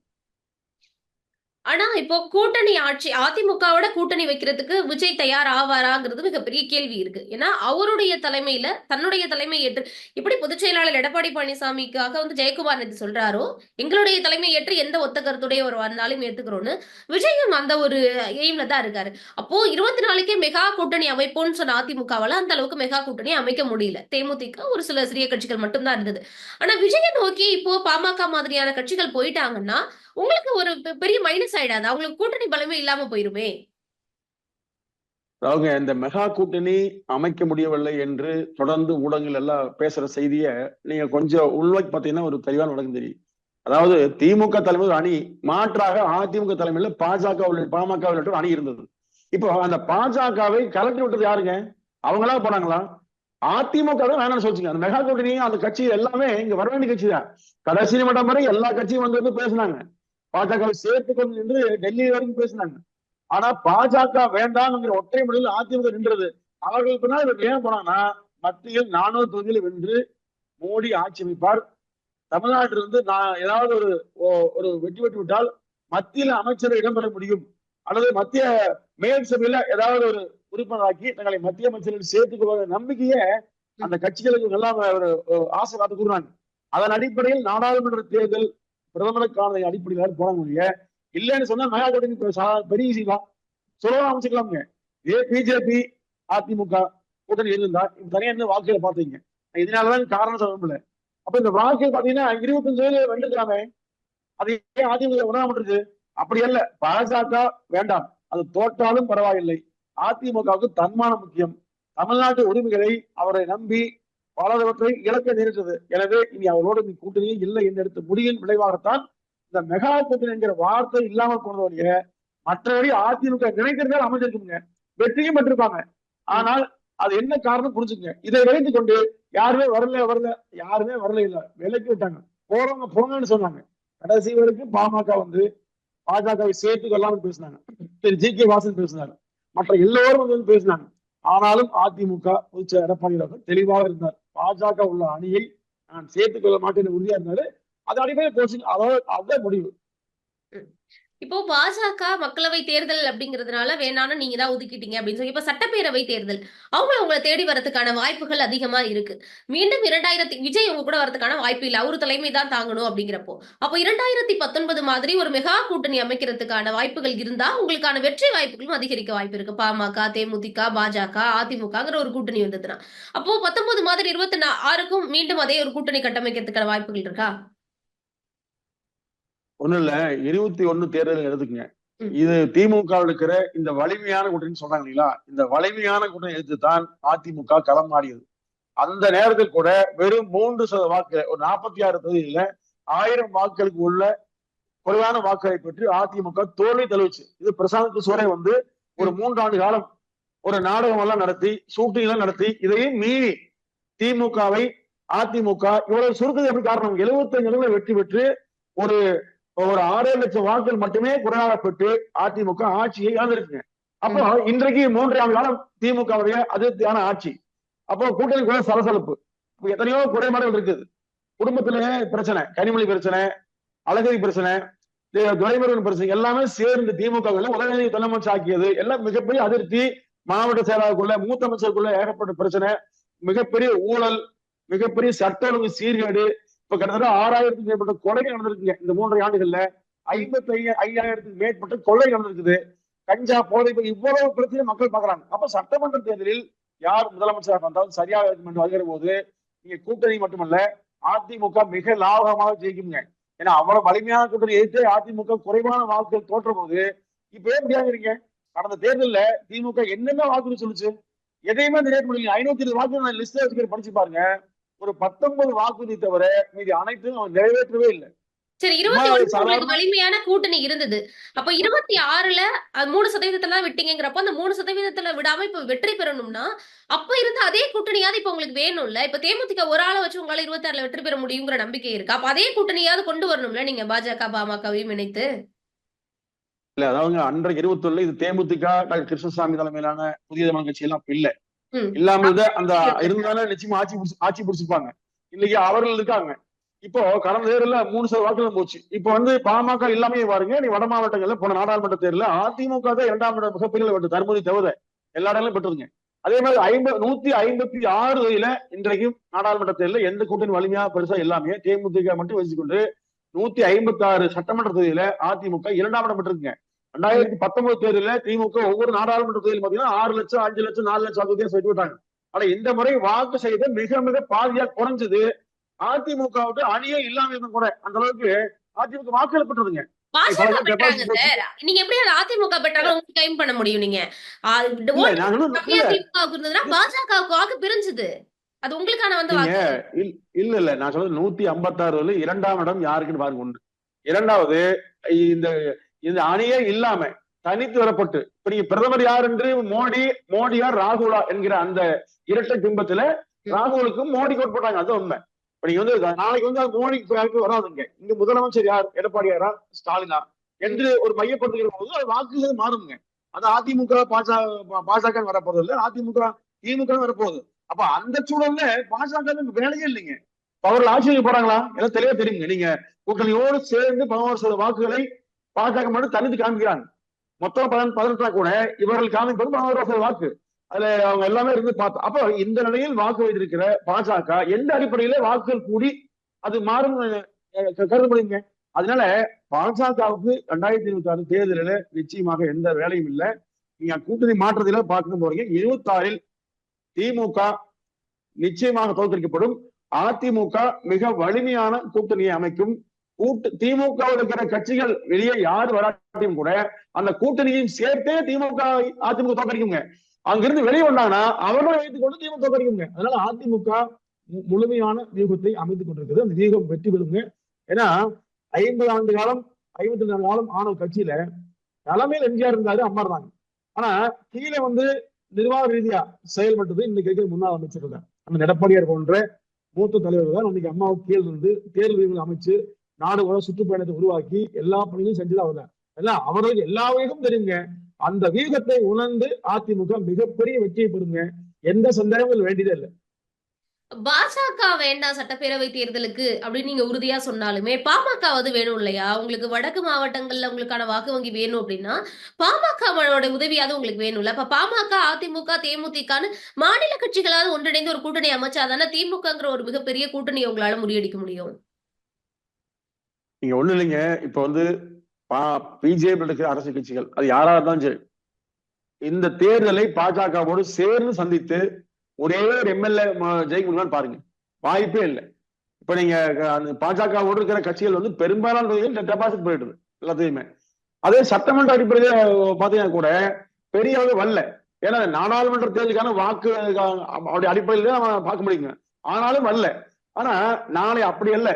ஆனா இப்போ கூட்டணி ஆட்சி அதிமுகவோட கூட்டணி வைக்கிறதுக்கு விஜய் தயார் ஆவாராங்கிறது மிகப்பெரிய கேள்வி இருக்கு. ஏன்னா அவருடைய தலைமையில தன்னுடைய தலைமை ஏற்று இப்படி பொதுச் செயலாளர் எடப்பாடி பழனிசாமிக்காக வந்து ஜெயக்குமார் நேற்று சொல்றாரோ எங்களுடைய தலைமை ஏற்று எந்த ஒத்த கருத்துடைய ஒரு வந்தாலும் ஏத்துக்கிறோன்னு விஜயும் அந்த ஒரு எய்ம்ல தான் இருக்காரு. அப்போ இருபத்தி நாளைக்கே மெகா கூட்டணி அமைப்போம்னு சொன்ன அதிமுகவால அந்த அளவுக்கு மெகா கூட்டணி அமைக்க முடியல. தேமுதிக ஒரு சில சிறிய கட்சிகள் மட்டும்தான் இருந்தது. ஆனா விஜயை நோக்கி இப்போ பாமக மாதிரியான கட்சிகள் போயிட்டாங்கன்னா உங்களுக்கு ஒரு பெரிய மைனஸ் ஆயிடாது. அவங்களுக்கு கூட்டணி பலமே இல்லாம போயிருமே. அவங்க இந்த மெகா கூட்டணி அமைக்க முடியவில்லை என்று தொடர்ந்து ஊடகங்கள் எல்லாம் பேசுற செய்திய நீங்க கொஞ்சம் உள்வாக்கி பாத்தீங்கன்னா ஒரு தெளிவான உலகம் தெரியும். அதாவது திமுக தலைமை ஒரு அணி மாற்றாக அதிமுக தலைமையில பாஜக உள்ளிட்ட பாமக உள்ளிட்ட ஒரு அணி இருந்தது. இப்போ அந்த பாஜகவை கலட்டி விட்டது யாருங்க? அவங்களா போனாங்களா? அதிமுக தான் வேணாம்னு சொல்லிச்சுங்க. அந்த மெகா கூட்டணி அந்த கட்சி எல்லாமே இங்க வர வேண்டிய கட்சி தான் கடைசி மட்டம் வரை எல்லா கட்சியும் வந்து வந்து பேசினாங்க. பாஜகவை சேர்த்துக்கணும் என்று டெல்லி வரைக்கும் பேசினாங்க. ஆனா பாஜக வேண்டாம்ங்கிற ஒற்றை முறையில் அதிமுக நின்றது. அவர்கள் பின்னால் இவர் ஏன் போனாங்கன்னா மத்தியில் நானூறு தொகுதியில் வென்று மோடி ஆட்சி அமைப்பார். தமிழ்நாட்டில் இருந்து நான் ஏதாவது ஒரு ஒரு வெற்றி பெற்று விட்டால் மத்தியில் அமைச்சரை இடம்பெற முடியும். அல்லது மத்திய மேல் சபையில ஏதாவது ஒரு உறுப்பினராக்கி தங்களை மத்திய அமைச்சர்கள் சேர்த்துக் நம்பிக்கையை அந்த கட்சிகளுக்கு நல்லா ஆசை காத்து கூறுறாங்க அதன் அடிப்படையில் நாடாளுமன்ற தேர்தல் பிரதமருக்கான அடிப்படையில் போறாங்க இல்லைன்னு சொன்னா மெகா கூட்டணி சா- பெரிய விஷயம் தான். சுலபம் அமைச்சுக்கலாமுங்க. இதே பிஜேபி அதிமுக கூட்டணி இருந்தா இப்ப தனியா என்ன வாக்குகளை பாத்தீங்க. இதனாலதான் காரணம் சொல்ல முடியல. அப்ப இந்த வாக்கு பாத்தீங்கன்னா இருபத்தஞ்சு வயதுல வென்றுக்கலாமே அது ஏன் அதிமுக உணராம அப்படி அல்ல. பாஜக வேண்டாம். அது தோற்றாலும் பரவாயில்லை. அதிமுகவுக்கு தன்மானம் முக்கியம். தமிழ்நாட்டு உரிமைகளை அவரை நம்பி பலவற்றை இழக்க நேரிட்டது எனவே இனி அவளோடு நீ கூட்டணியே இல்லை என்று எடுத்த முடிவின் விளைவாகத்தான் இந்த மெகா கூட்டணி என்கிற வார்த்தை இல்லாமல் போனதோடைய மற்றபடி அதிமுக நினைக்கிறதால் அமைஞ்சிருக்குங்க வெற்றியும் பெற்றிருப்பாங்க. ஆனால் அது என்ன காரணம் புரிஞ்சுங்க இதை வைத்துக் கொண்டு யாருமே வரல வரல யாருமே வரல இல்ல. விலைக்கு விட்டாங்க. போறவங்க போங்கன்னு சொன்னாங்க. கடைசி வரைக்கும் பாமக வந்து பாஜகவை சேர்த்து கொள்ளாமல் பேசினாங்க. திரு ஜி கே வாசன் பேசினார். மற்ற எல்லோரும் வந்து பேசினாங்க. ஆனாலும் அதிமுக பொதுச் செயலர் எடப்பாடி அவர்கள் தெளிவாக இருந்தார். பாஜக உள்ள அணியை நான் சேர்த்துக் கொள்ள மாட்டேன்னு உறுதியா இருந்தாரு. அது அடிப்படையில் போச்சு அதாவது அதுதான் முடிவு. இப்போ பாஜக மக்களவை தேர்தல் அப்படிங்கிறதுனால வேணான்னு நீங்க தான் ஒதுக்கிட்டீங்க அப்படின்னு சொல்லி இப்ப சட்டப்பேரவை தேர்தல். அவங்கள உங்களை தேடி வரதுக்கான வாய்ப்புகள் அதிகமா இருக்கு. மீண்டும் இரண்டாயிரத்தி விஜய் உங்க கூட வரதுக்கான வாய்ப்பு இல்லை. அவரு தலைமை தான் தாங்கணும் அப்படிங்கிறப்போ. அப்போ இரண்டாயிரத்தி பத்தொன்பது மாதிரி ஒரு மெகா கூட்டணி அமைக்கிறதுக்கான வாய்ப்புகள் இருந்தா உங்களுக்கான வெற்றி வாய்ப்புகளும் அதிகரிக்க வாய்ப்பு இருக்கு. பாமக தேமுதிக பாஜக அதிமுகங்கிற ஒரு கூட்டணி வந்ததுன்னா. அப்போ பத்தொன்பது மாதிரி இருபத்தி ஆறுக்கும் மீண்டும் அதே ஒரு கூட்டணி கட்டமைக்கிறதுக்கான வாய்ப்புகள் இருக்கா? ஒண்ணும் இல்ல. இருபத்தி ஒண்ணு தேர்தல் எடுத்துக்கங்க. இது திமுக இருக்கிற இந்த வலிமையான கூட்டணி சொல்றாங்க இல்லைங்களா? இந்த வலிமையான கூட்டணி எடுத்து தான் அதிமுக களமாடியது. அந்த நேரத்தில் கூட வெறும் மூன்று சத வாக்கு ஒரு நாற்பத்தி ஆறு தொகுதியில ஆயிரம் வாக்குகளுக்கு உள்ள குறைவான வாக்குகளை பெற்று அதிமுக தோல்வி தழுவிச்சு இது பிரசாந்த் கிஷோரே வந்து ஒரு மூன்றாண்டு காலம் ஒரு நாடகம் எல்லாம் நடத்தி ஷூட்டிங் எல்லாம் நடத்தி இதையும் மீறி திமுகவை அதிமுக இவ்வளவு சுருக்குது எப்படி காரணம்? 75 இடங்களை வெற்றி பெற்று ஒரு ஒரு ஆறே லட்சம் வாக்குகள் மட்டுமே குறைவாக பெற்று அதிமுக ஆட்சியை இழந்திருக்குங்க. அப்போ இன்றைக்கு மூன்று ஆண்டு காலம் திமுகவுடைய அதிருப்தியான ஆட்சி. அப்போ கூட்டணி கூட சலசலப்பு. எத்தனையோ குறைபாடுகள் இருக்குது. குடும்பத்திலே பிரச்சனை கனிமொழி பிரச்சனை அழகரி பிரச்சனை துரைமுருகன் பிரச்சனை எல்லாமே சேர்ந்து திமுக உலகநீதி தலைமைச்சு ஆக்கியது. எல்லாம் மிகப்பெரிய அதிருப்தி மாவட்ட செயலாளருக்குள்ள மூத்த அமைச்சருக்குள்ள ஏகப்பட்ட பிரச்சனை மிகப்பெரிய ஊழல் மிகப்பெரிய சட்ட ஒழுங்கு சீர்கேடு இப்ப கிட்டத்தட்ட ஆறாயிரத்துக்கு மேற்பட்ட கொலைகள் நடந்திருக்குங்க. இந்த மூன்றரை ஆண்டுகள்ல ஐம்பத்தி ஐயாயிரத்துக்கு மேற்பட்ட கொலை நடந்திருக்குது. கஞ்சா போதை பொருள் இவ்வளவு பிரச்சனை மக்கள் பாக்குறாங்க அப்ப சட்டமன்ற தேர்தலில் யார் முதலமைச்சராக வந்தாலும் சரியாக இருக்கும் என்று வருகிற போது நீங்க கூட்டணி மட்டுமல்ல அதிமுக மிக லாபகமாக ஜெயிக்குங்க. ஏன்னா அவ்வளவு வலிமையான கூட்டணி எதிர்த்து அதிமுக குறைவான வாக்குகள் தோற்ற போது இப்ப ஏன் முடியாதுங்க கடந்த தேர்தலில் திமுக என்னென்ன வாக்குகள் சொல்லுச்சு? எதையுமே நிறைவேற்ற முடியல ஐநூத்தி இருபது வாக்கு நான் லிஸ்ட் வச்சுக்கிற படிச்சு பாருங்க. ஒரு பத்தொன்பது வாக்குறுதி தவிர மீதி அனைத்தும் அவன் நிறைவேற்றவே இல்லை. சரி இருபத்தி உங்களுக்கு வலிமையான கூட்டணி இருந்தது. அப்ப இருபத்தி ஆறுல மூணு சதவீதத்துல தான் விட்டீங்கிறப்ப அந்த மூணு சதவீதத்துல விடாம இப்ப வெற்றி பெறணும்னா அப்ப இருந்த அதே கூட்டணியாவது இப்ப உங்களுக்கு வேணும்ல? இப்ப தேமுதிக ஒரு ஆளை வச்சு உங்களால இருபத்தி ஆறுல வெற்றி பெற முடியுங்கிற நம்பிக்கை இருக்கு. அப்ப அதே கூட்டணியாவது கொண்டு வரணும்ல நீங்க பாஜக பாமகவையும் இணைத்து? இல்ல அதாவது அன்றைக்கு இருபத்தி ஒண்ணுல இது தேமுதிக டாக்டர் கிருஷ்ணசாமி தலைமையிலான புதிய தமிழ் கட்சி எல்லாம் இல்ல. இல்லாம அந்த இருந்தாலும் நிச்சயமா ஆட்சி ஆட்சி பிடிச்சிருப்பாங்க. இன்னைக்கு அவர்கள் இருக்காங்க. இப்போ கடந்த தேர்தல்ல மூணு சதவீத வாக்குகள் போச்சு. இப்போ வந்து பாமக இல்லாமே பாருங்க. நீ வட மாவட்டங்கள்ல போன நாடாளுமன்ற தேர்தல அதிமுக தான் இரண்டாம் இடம் மிகப்பெரிய வெட்டு தருமபுரி தவிர எல்லா இடங்களும் பெற்றுருங்க அதே மாதிரி ஐம்பது நூத்தி ஐம்பத்தி ஆறு தொகுதியில இன்றைக்கும் நாடாளுமன்ற தேர்தலில் எந்த கூட்டணி வலிமையா பெருசா எல்லாமே தேமுதிக மட்டும் வச்சுக்கொண்டு நூத்தி ஐம்பத்தி ஆறு சட்டமன்ற தொகுதியில அதிமுக இரண்டாம் இடம் பெற்றிருக்குங்க ரெண்டாயிரத்தி பத்தொன்பது தேர்தலில் திமுக ஒவ்வொரு நாடாளுமன்ற தொகுதியில் பாத்தீங்கன்னா ஆறு லட்சம் அஞ்சு லட்சம் நாலு லட்சம் வாக்கு சேர்த்து விட்டாங்க. ஆனா இந்த முறை வாக்கு செய்த மிக மிக பாதியா குறைஞ்சது. அதிமுக அணியே இல்லாம இருந்தும் கூட அந்த அளவுக்கு அதிமுக வாக்குகள் பெற்றதுங்க. நீங்க எப்படி அது அதிமுக பெற்றாலும் உங்களுக்கு பண்ண முடியும் நீங்க? பாஜகவுக்கு வாக்கு பிரிஞ்சுது. அது உங்களுக்கான வந்து இல்ல இல்ல. நான் சொல்றது நூத்தி ஐம்பத்தாறுல இரண்டாம் இடம் யாருக்குன்னு பாருங்க ஒண்ணு. இரண்டாவது இந்த இந்த அணியே இல்லாம தனித்து வரப்பட்டு இப்ப நீங்க பிரதமர் யார் என்று மோடி மோடியா ராகுலா என்கிற அந்த இரட்டை பிம்பத்துல ராகுலுக்கும் மோடி கோட் போட்டாங்க. அது உண்மை. இப்ப நீங்க வந்து நாளைக்கு வந்து அது மோடிக்கு வராதுங்க. இங்க முதலமைச்சர் யார்? எடப்பாடியாரா ஸ்டாலினா. என்று ஒரு மையப்படுத்துகிற போது அது வாக்குகள் மாறுங்க அது அதிமுக பாஜக பாஜக வரப்போறது இல்ல. அதிமுக திமுக வரப்போகுது. அப்ப அந்த சூழல்ல பாஜக வேலையே இல்லைங்க. இப்ப அவர்கள் ஆட்சிக்கு போறாங்களா? எல்லாம் தெளிவா தெரியுங்க. நீங்க கூட்டணியோடு சேர்ந்து பதினோரு சதவீத வாக்குகளை பாஜக மட்டும் தனித்து காமிக்கிறாங்க மொத்தம் பதினெட்டு பதினெட்டா கூட இவர்கள் காமிப்பது பதினோரு வாக்கு. அதுல அவங்க எல்லாமே இருந்து பார்த்தோம். அப்ப இந்த நிலையில் வாக்கு வைத்திருக்கிற பாஜக எந்த அடிப்படையில வாக்குகள் கூடி அது மாறும் கருத முடியுங்க? அதனால பாஜகவுக்கு ரெண்டாயிரத்தி இருபத்தி ஆறு தேர்தலில் நிச்சயமாக எந்த வேலையும் இல்லை. நீங்க கூட்டணி மாற்றத்தில பார்க்கணும் போறீங்க இருபத்தி ஆறில் திமுக நிச்சயமாக தோற்கடிக்கப்படும். அதிமுக மிக வலிமையான கூட்டணியை அமைக்கும். கூட்டு திமுக இருக்கிற கட்சிகள் வெளியே யார் வராட்டியும் கூட அந்த கூட்டணியையும் சேர்த்தே திமுக அதிமுக தோக்கடிக்குங்க. அங்கிருந்து வெளியே வந்தாங்கன்னா அவர்களும் வைத்துக் கொண்டு திமுக தோக்கடிக்குங்க. அதனால அதிமுக மு- முழுமையான வியூகத்தை அமைத்துக் கொண்டிருக்கிறது அந்த வியூகம் வெற்றி பெறுங்க. ஏன்னா ஐம்பது ஆண்டு காலம் ஐம்பத்தி நாலு காலம் ஆன கட்சியில தலைமையில் எம்ஜிஆர் இருந்தாரு அம்மா இருந்தாங்க ஆனா கீழே வந்து நிர்வாக ரீதியா செயல்பட்டது இன்னைக்கு இருக்கிற முன்னாள் அமைச்சர்கள் தான். அந்த எடப்பாடியார் போன்ற மூத்த தலைவர்கள் தான் இன்னைக்கு அம்மாவுக்கு கீழ் இருந்து தேர்வு அமைச்சு நாடு கூட சுற்றுப்பயணத்தை உருவாக்கி எல்லா பணியும் செஞ்சது அவர் தான் எல்லாம் அவர்களுக்கு எல்லா வகையும் தெரியுங்க. அந்த வீகத்தை உணர்ந்து அதிமுக மிகப்பெரிய வெற்றியை பெறுங்க. எந்த சந்தேகங்கள் வேண்டியதே இல்லை. பாஜக வேண்டாம் சட்டப்பேரவை தேர்தலுக்கு அப்படின்னு நீங்க உறுதியா சொன்னாலுமே பாமக வந்து வேணும் இல்லையா? உங்களுக்கு வடக்கு மாவட்டங்கள்ல உங்களுக்கான வாக்கு வங்கி வேணும் அப்படின்னா பாமகவோட உதவியாவது உங்களுக்கு வேணும் இல்ல? அப்ப பாமக அதிமுக தேமுதிகன்னு மாநில கட்சிகளாவது ஒன்றிணைந்து ஒரு கூட்டணி அமைச்சாதானே திமுகங்கிற ஒரு மிகப்பெரிய கூட்டணி உங்களால முறியடிக்க முடியும். நீங்க ஒண்ணு இல்லைங்க. இப்ப வந்து பிஜேபி இருக்கிற அரசியல் கட்சிகள் அது யாரா இருந்தாலும் சரி இந்த தேர்தலை பாஜகவோடு சேர்ந்து சந்தித்து ஒரே ஒரு எம்எல்ஏ ஜெயிக்க முடியுமான்னு பாருங்க. வாய்ப்பே இல்லை. இப்ப நீங்க அந்த பாஜகவோடு இருக்கிற கட்சிகள் வந்து பெரும்பாலான தொகுதிகள் டெபாசிட் போயிடுது எல்லாத்தையுமே. அதே சட்டமன்ற அடிப்படையில பாத்தீங்கன்னா கூட பெரிய அளவு வரல. ஏன்னா நாடாளுமன்ற தேர்தலுக்கான வாக்கு அவருடைய அடிப்படையில நம்ம பார்க்க முடியுங்க. ஆனாலும் வரல. ஆனா நாளை அப்படி இல்லை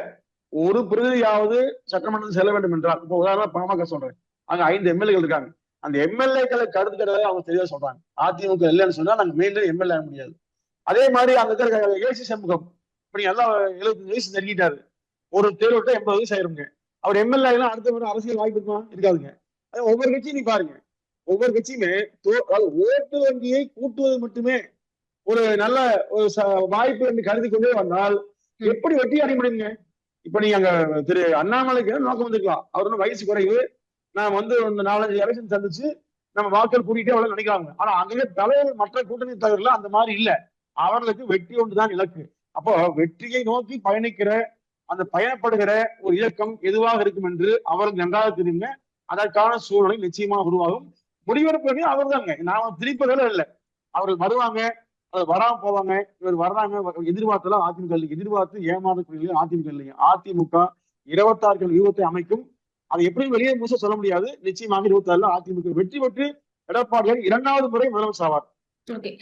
ஒரு பிரதியாவது சட்டமன்றத்தில் செல்ல வேண்டும் என்றால் இப்போ உதாரணம் பாமக சொல்றேன். அங்க ஐந்து எம்எல்ஏகள் இருக்காங்க. அந்த எம்எல்ஏக்களை கருத்து கிடையாது அவங்க தெளிவா சொல்றாங்க. அதிமுக இல்லைன்னு சொன்னா நாங்க மீண்டும் எம்எல்ஏ ஆக முடியாது. அதே மாதிரி அங்க இருக்கிற ஏசி சண்முகம் இப்படி எல்லாம் எழுபத்தஞ்சு வயசு நெருங்கிட்டாரு ஒரு தேர்வு விட்டு எண்பது வயசு ஆயிருங்க. அவர் எம்எல்ஏ எல்லாம் அடுத்த முறை அரசியல் வாய்ப்பு இருக்குமா? இருக்காதுங்க. ஒவ்வொரு கட்சியும் நீ பாருங்க. ஒவ்வொரு கட்சியுமே ஓட்டு வங்கியை கூட்டுவது மட்டுமே ஒரு நல்ல ஒரு வாய்ப்பு என்று கருதி கொண்டே வந்தால் எப்படி வெற்றி அடைய முடியுங்க? இப்ப நீங்க அங்க திரு அண்ணாமலைக்கு நோக்கம் வந்திருக்கலாம் அவர் வந்து வயசு குறைவு. நான் வந்து இந்த நாலஞ்சு எலெக்ஷன் சந்திச்சு நம்ம வாக்கள் கூட்டிகிட்டே அவ்வளவு நினைக்கிறாங்க. ஆனா அங்கே தலைவர் மற்ற கூட்டணி தலைவர்கள் அந்த மாதிரி இல்ல. அவர்களுக்கு வெற்றி ஒன்றுதான் இலக்கு. அப்போ வெற்றியை நோக்கி பயணிக்கிற அந்த பயணப்படுகிற ஒரு இயக்கம் எதுவாக இருக்கும் என்று அவர்கள் நன்றாக தெரியுங்க அதற்கான சூழ்நிலை நிச்சயமா உருவாகும். முடிவெடுப்பது அவர் தாங்க நாம திருப்பதெல்லாம் இல்லை அவர்கள் வருவாங்க. வராம போவாங்க. இவர் வர்றாங்க. எதிர்பார்த்தலாம் அதிமுக எதிர்பார்த்து ஏமாறக்கூடிய அதிமுக இல்லைங்க. அதிமுக இருபத்தாறு வியூகத்தை அமைக்கும். அதை எப்படி வெளியே முழுச சொல்ல முடியாது. நிச்சயமாக இருபத்தி ஆறுல அதிமுக வெற்றி பெற்று எடப்பாடியார் இரண்டாவது முறை முதலமைச்சர் ஆவார். ஓகே.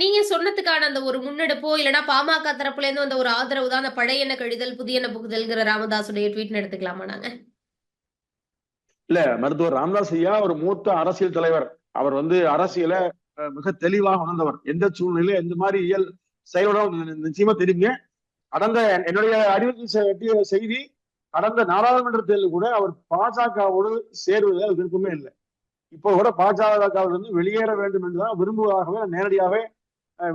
நீங்க சொன்னதுக்கான அந்த ஒரு முன்னெடுப்போ இல்லைன்னா பாமக தரப்புல இருந்து அந்த ஒரு ஆதரவு தான் அந்த பழைய எண்ண கழிதல் புதிய எண்ண புகுதல்ங்கிற ராமதாசுடைய ட்வீட் எடுத்துக்கலாமா நாங்க? இல்ல மருத்துவர் ராமதாஸ் ஐயா ஒரு மூத்த அரசியல் தலைவர். அவர் வந்து அரசியல மிக தெளிவாக உணர்ந்தவர். எந்த சூழ்நிலையில எந்த மாதிரி இயல் செயலோட நிச்சயமா தெரியுங்க. கடந்த என்னுடைய அறிவிப்பு செய்தி கடந்த நாடாளுமன்ற தேர்தலில் கூட அவர் பாஜகவோடு சேருவதில் அவர் விருப்பமே இல்லை. இப்போ கூட பாஜகவில் இருந்து வெளியேற வேண்டும் என்றுதான் விரும்புவதாகவே நேரடியாகவே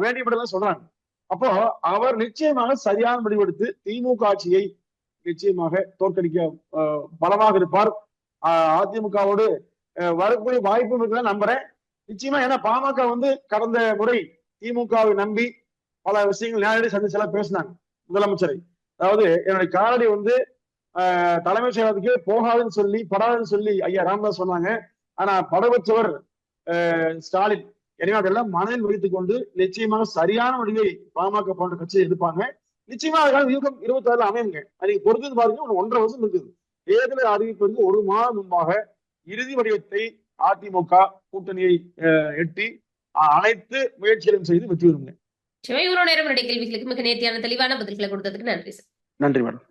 வேண்டியப்படலாம் சொல்றாங்க. அப்போ அவர் நிச்சயமாக சரியான முடிவெடுத்து திமுக ஆட்சியை நிச்சயமாக தோற்கடிக்க பலமாக இருப்பார். அதிமுகவோடு வரக்கூடிய வாய்ப்பு இருக்குதான் நம்புறேன். நிச்சயமா ஏன்னா பாமக வந்து கடந்த முறை திமுகவை நம்பி பல விஷயங்கள் நேரடி சந்திச்செல்லாம் பேசினாங்க முதலமைச்சரை. அதாவது என்னுடைய காலடி வந்து தலைமைச் செயலகத்துக்கு போகாதுன்னு சொல்லி படாதுன்னு சொல்லி ஐயா ராமதாஸ் சொன்னாங்க. ஆனா படவச்சவர் ஸ்டாலின் எனவே அதெல்லாம் மனதில் வைத்துக் கொண்டு நிச்சயமாக சரியான முடிவை பாமக போன்ற கட்சியை எடுப்பாங்க. நிச்சயமா அதுக்கான யூகம் இருபத்தி ஆறுல அமையுங்க. நீங்க பொறுத்து பாருங்க ஒன்றரை வருஷம் இருக்குது. தேர்தல் வந்து ஒரு மாதம் முன்பாக இறுதி வடிவத்தை அதிமுக கூட்டணியை எட்டி அனைத்து முயற்சிகளையும் செய்து வெற்றி இவ்வளவு நேரம் கேள்விகளுக்கு மிக நேர்த்தியான தெளிவான பதில்களை கொடுத்ததுக்கு நன்றி சார். நன்றி மேடம்.